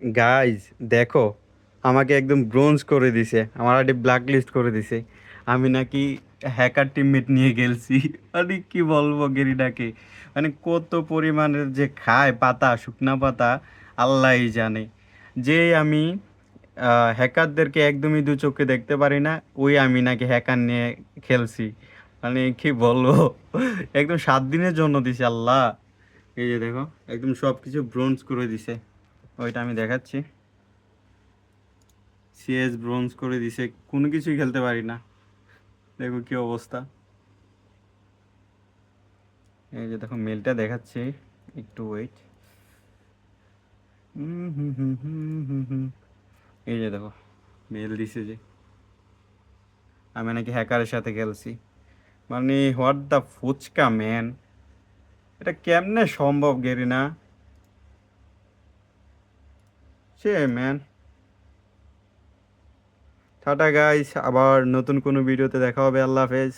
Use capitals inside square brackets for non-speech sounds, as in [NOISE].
Guys দেখো, আমাকে একদম ব্রোঞ্জ করে দিছে। আমার আইডি ব্ল্যাক লিস্ট করে দিছে। আমি নাকি হ্যাকার টিমমেট নিয়ে গেলছি। [LAUGHS] মানে কি বলব গেরিডাকে মানে কত পরিমাণের যে খায় পাতা, শুকনা পাতা, আল্লাহই জানে। যে আমি হ্যাকারদেরকে একদমই দু চোখে দেখতে পারি না, ওই আমি নাকি হ্যাকার নিয়ে খেলছি। মানে কি বলব? [LAUGHS] একদম সাত দিনের জন্য দিছে, আল্লাহ। এই যে দেখো, একদম সব কিছু ব্রোঞ্জ করে দিছে। ওইটা আমি দেখাচ্ছি। সিএস ব্রোঞ্জ করে দিছে, কোনো কিছুই খেলতে পারি না। দেখো কি অবস্থা। এই যে দেখো, মেলটা দেখাচ্ছি, একটু ওয়েট এই যে দেখো, মেল দিছে যে। আমি নাকি হ্যাকারের সাথে খেলছি। মানে হোয়াট দ্য ফুচকা ম্যান এটা কেমনে সম্ভব গেরি না সে ম্যান টাটা গাইস আবার নতুন কোনো ভিডিওতে দেখা হবে। আল্লাহ হাফেজ।